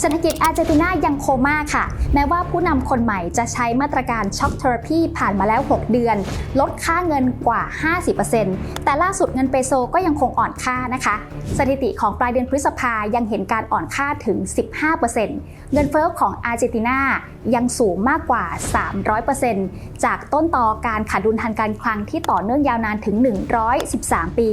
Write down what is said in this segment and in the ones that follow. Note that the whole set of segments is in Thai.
เศรษฐกิจอาร์เจนตินายังโคม่าค่ะ แม้ว่าผู้นำคนใหม่จะใช้มาตรการช็อคเทอราพีผ่านมาแล้ว 6 เดือน ลดค่าเงินกว่า 50%แต่ล่าสุดเงินเปโซก็ยังคงอ่อนค่านะคะ สถิติของปลายเดือนพฤษภายังเห็นการอ่อนค่าถึง 15%เงินเฟ้อของอาร์เจนตินายังสูงมากกว่า 300%จากต้นต่อการขาดดุลทางการคลังที่ต่อเนื่องยาวนานถึง 113 ปี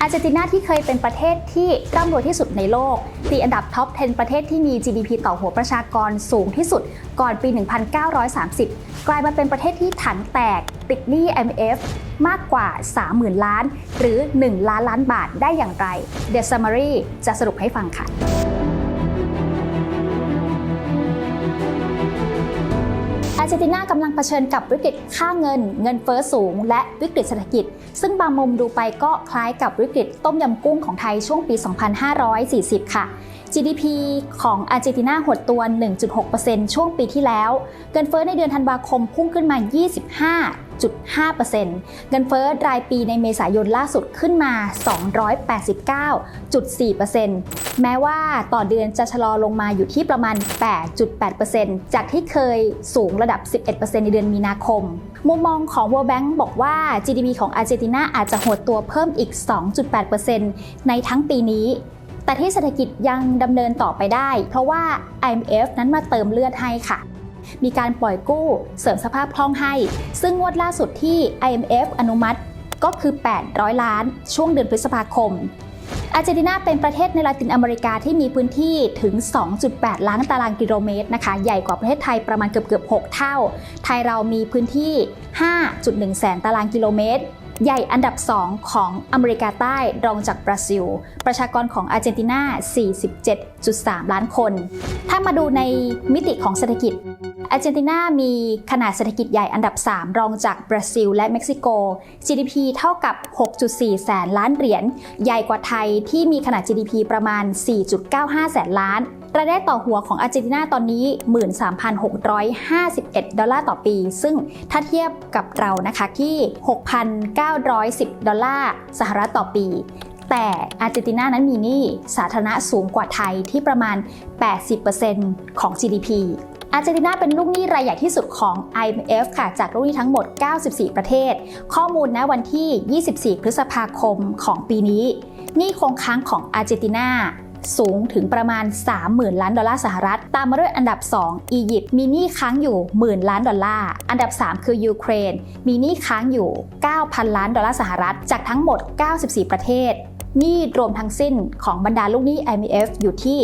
อาร์เจนตินาที่เคยเป็นประเทศที่ร่ำรวยที่สุดในโลกติดอันดับท็อป 10 ประเทศที่มี GDP ต่อหัวประชากรสูงที่สุดก่อนปี 1930 กลายมาเป็นประเทศที่ถังแตก ติดหนี้ IMF มากกว่า 30,000 ล้าน หรือ 1 ล้านล้านบาทได้อย่างไร The Summary จะสรุปให้ฟังค่ะ ร์เจนตินากำลังเผชิญกับวิกฤตค่าเงิน เงินเฟ้อสูง และวิกฤตเศรษฐกิจ ซึ่งบางมุมดูไปก็คล้ายกับวิกฤตต้มยำกุ้งของไทยช่วงปี 2540 ค่ะ GDP ของอาร์เจนตินาหดตัว 1.6%ช่วงปีที่แล้ว เงินเฟ้อในเดือนธันวาคมพุ่งขึ้นมา 25.5%เงินเฟ้อรายปีในเมษายนล่าสุดขึ้นมา 289.4%แม้ว่าต่อเดือนจะชะลอลงมาอยู่ที่ประมาณ 8.8%จากที่เคยสูงระดับ 11%ในเดือนมีนาคม มุมมองของ World Bank บอกว่า GDP ของอาร์เจนตินาอาจจะหดตัวเพิ่มอีก 2.8%ในทั้งปีนี้ แต่ที่เศรษฐกิจยังดำเนินต่อไปได้ เพราะว่า IMF นั้นมาเติมเลือดให้ค่ะมีการปล่อยกู้เสริมสภาพคล่องให้ ซึ่งงวดล่าสุดที่ IMF อนุมัติก็คือ 800 ล้าน ช่วงเดือนพฤษภาคม อาร์เจนตินาเป็นประเทศในลาตินอเมริกาที่มีพื้นที่ถึง 2.8 ล้านตารางกิโลเมตรนะคะ ใหญ่กว่าประเทศไทยประมาณเกือบเกือบ 6 เท่า ไทยเรามีพื้นที่ 5.1 แสนตารางกิโลเมตร ใหญ่อันดับ 2 ของอเมริกาใต้รองจากบราซิล ประชากรของอาร์เจนตินา 47.3 ล้านคน ถ้ามาดูในมิติของเศรษฐกิจ อาร์เจนตินามีขนาดเศรษฐกิจใหญ่อันดับ 3 รองจากบราซิลและเม็กซิโก GDP เท่ากับ 6.4 แสนล้านเหรียญ ใหญ่กว่าไทยที่มีขนาด GDP ประมาณ 4.95 แสนล้าน รายได้ต่อหัวของอาร์เจนตินาตอนนี้ 13,651 ดอลลาร์ต่อปี ซึ่งถ้าเทียบกับเรานะคะที่ 6,910 ดอลลาร์สหรัฐต่อปี แต่อาร์เจนตินานั้นมีหนี้สาธารณะสูงกว่าไทยที่ประมาณ 80%ของ GDP อาร์เจนตินาเป็นลูกหนี้รายใหญ่ที่สุดของ IMF ค่ะ จากลูกหนี้ทั้งหมด 94 ประเทศ ข้อมูลณวันที่ 24 พฤษภาคมของปีนี้ หนี้คงค้างของอาร์เจนตินา สูงถึงประมาณ 30,000 ล้านดอลลาร์สหรัฐ ตามมาด้วยอันดับ 2 อียิปต์มีหนี้ค้างอยู่หมื่นล้านดอลลาร์ อันดับ 3 คือยูเครน มีหนี้ค้างอยู่ 9,000 ล้านดอลลาร์สหรัฐ จากทั้งหมด 94 ประเทศหนี้รวมทั้งสิ้นของบรรดาลูกหนี้ IMF อยู่ที่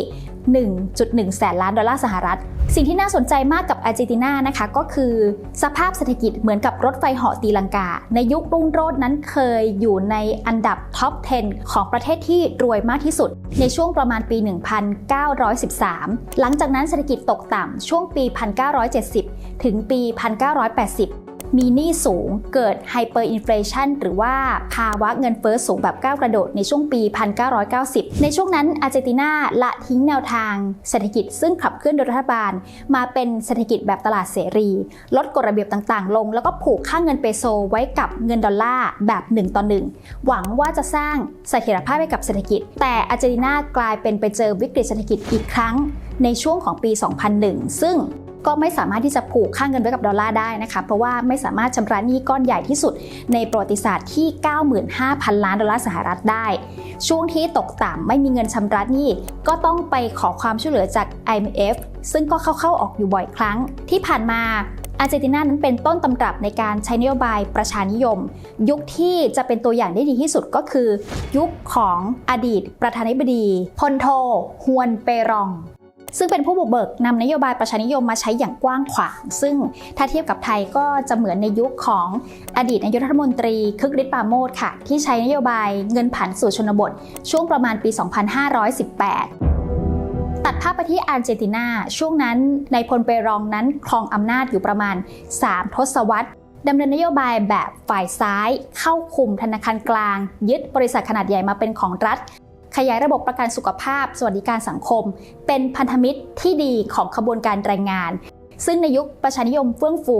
1.1 แสนล้านดอลลาร์สหรัฐ สิ่งที่น่าสนใจมากกับอาร์เจนตินานะคะก็คือสภาพเศรษฐกิจเหมือนกับรถไฟเหาะตีลังกา ในยุครุ่งโรจน์นั้นเคยอยู่ในอันดับท็อป 10 ของประเทศที่รวยมากที่สุด ในช่วงประมาณปี 1913 หลังจากนั้นเศรษฐกิจตกต่ำช่วงปี 1970 ถึงปี 1980 มีหนี้สูงเกิดไฮเปอร์อินฟลชันหรือว่าภาวะเงินเฟ้อสูงแบบก้าวกระโดดในช่วงปี 1990 ในช่วงนั้นอาร์เจนตินาละทิ้งแนวทางเศรษฐกิจซึ่งขับเคลื่อนโดยรัฐบาล มาเป็นเศรษฐกิจแบบตลาดเสรี ลดกฎระเบียบต่างๆ ลง แล้วก็ผูกค่าเงินเปโซไว้กับเงินดอลลาร์แบบ 1 ต่อ 1 หวังว่าจะสร้างเสถียรภาพให้กับเศรษฐกิจ แต่อาร์เจนตินากลายเป็นไปเจอวิกฤตเศรษฐกิจอีกครั้ง ในช่วงของปี 2001 ซึ่ง ก็ไม่สามารถที่จะผูกค่าเงินไว้กับดอลลาร์ได้นะคะ เพราะว่าไม่สามารถชำระหนี้ก้อนใหญ่ที่สุดในประวัติศาสตร์ที่ 95,000 ล้านดอลลาร์สหรัฐได้ ช่วงที่ตกต่ำไม่มีเงินชำระหนี้ก็ต้องไปขอความช่วยเหลือจาก IMF ซึ่งก็เข้าๆออกอยู่บ่อยครั้ง ที่ผ่านมาอาร์เจนตินานั้นเป็นต้นตำรับในการใช้นโยบายประชานิยม ยุคที่จะเป็นตัวอย่างได้ดีที่สุดก็คือ ยุคของอดีตประธานาธิบดีพลโทฮวนเปรอง ซึ่งเป็นผู้บุกเบิกนำนโยบายประชานิยมมาใช้อย่างกว้างขวาง ซึ่งถ้าเทียบกับไทยก็จะเหมือนในยุคของอดีตนายกรัฐมนตรีคึกฤทธิ์ปราโมทค่ะ ที่ใช้นโยบายเงินผันสู่ชนบท ช่วงประมาณปี 2518ตัดภาพไปที่อาร์เจนตินา ช่วงนั้นในพลเปรองนั้นครองอำนาจอยู่ประมาณ 3 ทศวรรษดำเนินนโยบายแบบฝ่ายซ้าย เข้าคุมธนาคารกลาง ยึดบริษัทขนาดใหญ่มาเป็นของรัฐ ขยายระบบประกันสุขภาพ สวัสดิการสังคม เป็นพันธมิตรที่ดีของขบวนการแรงงาน ซึ่งในยุคประชานิยมเฟื่องฟู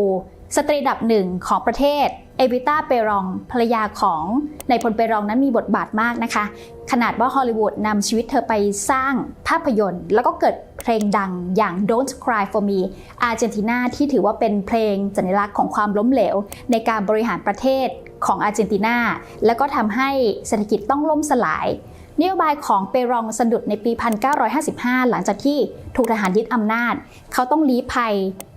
สตรีดับหนึ่งของประเทศ เอวิต้าเปรองภรรยาของนายพลเปรองนั้นมีบทบาทมากนะคะ ขนาดว่าฮอลลีวูดนำชีวิตเธอไปสร้างภาพยนตร์ แล้วก็เกิดเพลงดังอย่าง Don't Cry for Me อาร์เจนตินาที่ถือว่าเป็นเพลงสัญลักษณ์ของความล้มเหลว ในการบริหารประเทศของอาร์เจนตินา แล้วก็ทำให้เศรษฐกิจต้องล่มสลาย นโยบายของเปรองสะดุดในปี 1955 หลังจากที่ถูกทหารยึดอำนาจ เขาต้องลี้ภัย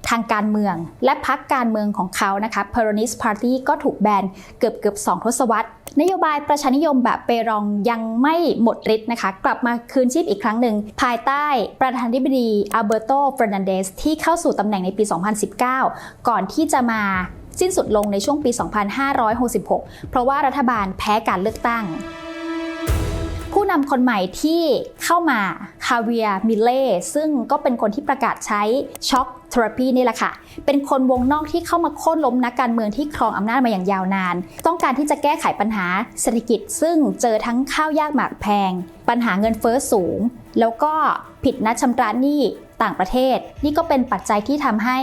ทางการเมือง และพักการเมืองของเขานะคะ Peronist Party ก็ถูกแบนเกือบเกือบ2ทศวรรษ นโยบายประชานิยมแบบเปรองยังไม่หมดฤทธิ์นะคะ กลับมาคืนชีพอีกครั้งหนึ่ง ภายใต้ประธานาธิบดีอัลเบรโตเฟรนันเดสที่เข้าสู่ตำแหน่งในปี 2019 ก่อนที่จะมาสิ้นสุดลงในช่วงปี 2566 เพราะว่ารัฐบาลแพ้การเลือกตั้ง นำคนใหม่ที่เข้ามาคาเวียมิเล่ซึ่งก็เป็นคนที่ประกาศใช้ช็อคเทอราปีนี่แหละค่ะ เป็นคนวงนอกที่เข้ามาโค่นล้มนักการเมืองที่ครองอำนาจมาอย่างยาวนาน ต้องการที่จะแก้ไขปัญหาเศรษฐกิจ ซึ่งเจอทั้งข้าวยากหมากแพง ปัญหาเงินเฟ้อสูง แล้วก็ผิดนัดชำระหนี้ต่างประเทศ นี่ก็เป็นปัจจัยที่ทำให้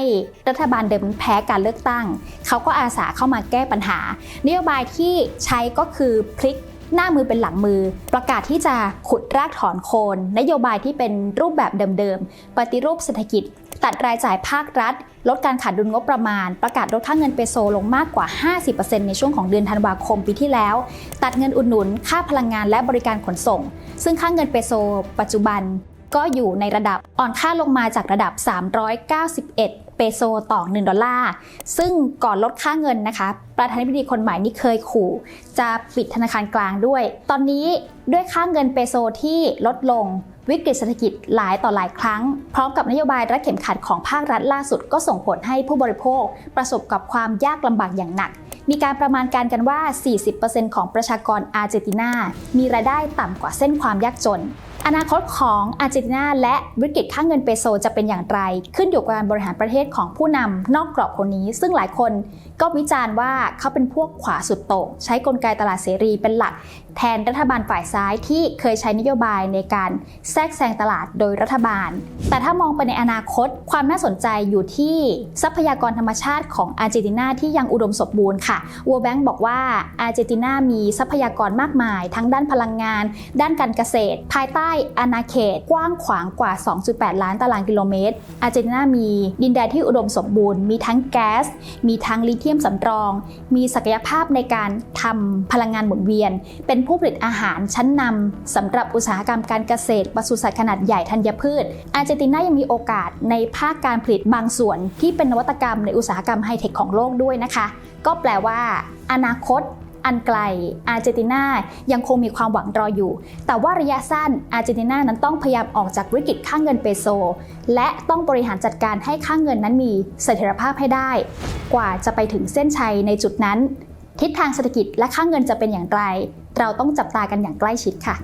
รัฐบาลเดิมแพ้การเลือกตั้ง เขาก็อาสาเข้ามาแก้ปัญหานโยบายที่ใช้ก็คือพลิก หน้ามือเป็นหลังมือ ประกาศที่จะขุดรากถอนโคน นโยบายที่เป็นรูปแบบเดิมๆ ปฏิรูปเศรษฐกิจ ตัดรายจ่ายภาครัฐ ลดการขาดดุลงบประมาณ ประกาศลดค่าเงินเปโซลงมากกว่า 50%ในช่วงของเดือนธันวาคมปีที่แล้ว ตัดเงินอุดหนุน ค่าพลังงานและบริการขนส่ง ซึ่งค่าเงินเปโซ ปัจจุบันก็อยู่ในระดับอ่อนค่าลงมาจากระดับ 391 เปโซต่อ 1 ดอลลาร์ ซึ่งก่อนลดค่าเงินนะคะ ประธานาธิบดีคนใหม่นี่เคยขู่ จะปิดธนาคารกลางด้วย ตอนนี้ด้วยค่าเงินเปโซที่ลดลงวิกฤตเศรษฐกิจหลายต่อหลายครั้ง พร้อมกับนโยบายรัดเข็มขัดของภาครัฐล่าสุดก็ส่งผลให้ผู้บริโภค ประสบกับความยากลำบากอย่างหนัก มีการประมาณการกันว่า 40%ของประชากรอาร์เจนตินา มีรายได้ต่ำกว่าเส้นความยากจน อนาคตของอาร์เจนตินาและวิกฤตค่าเงินเปโซจะเป็นอย่างไร ขึ้นอยู่กับการบริหารประเทศของผู้นำนอกกรอบคนนี้ ซึ่งหลายคนก็วิจารณ์ว่าเขาเป็นพวกขวาสุดโต่งใช้กลไกตลาดเสรีเป็นหลัก แทนรัฐบาลฝ่ายซ้ายที่เคยใช้นโยบายในการแทรกแซงตลาดโดยรัฐบาล แต่ถ้ามองไปในอนาคต ความน่าสนใจอยู่ที่ทรัพยากรธรรมชาติของอาร์เจนตินาที่ยังอุดมสมบูรณ์ค่ะ World Bank บอกว่าอาร์เจนตินามีทรัพยากรมากมาย ทั้งด้านพลังงาน ด้านการเกษตร ภายใต้อาณาเขต กว้างขวางกว่า 2.8 ล้านตารางกิโลเมตร อาร์เจนตินามีดินแดนที่อุดมสมบูรณ์ มีทั้งแก๊ส มีทั้งลิเธียมสำรอง มีศักยภาพในการทำพลังงานหมุนเวียน เป็นผู้ผลิตอาหารชั้นนำสำหรับอุตสาหกรรมการเกษตรปศุสัตว์ขนาดใหญ่ธัญพืช อาร์เจนตินายังมีโอกาสในภาคการผลิตบางส่วน ที่เป็นนวัตกรรมในอุตสาหกรรมไฮเทคของโลกด้วยนะคะ ก็แปลว่า อนาคตอันไกล อาร์เจนตินายังคงมีความหวังรออยู่ แต่ว่าระยะสั้น อาร์เจนตินานั้นต้องพยายามออกจากวิกฤตค่าเงินเปโซ และต้องบริหารจัดการให้ค่าเงินนั้นมีเสถียรภาพให้ได้ กว่าจะไปถึงเส้นชัยในจุดนั้น ทิศทางเศรษฐกิจและค่าเงินจะเป็นอย่างไร เราต้องจับตากันอย่างใกล้ชิดค่ะ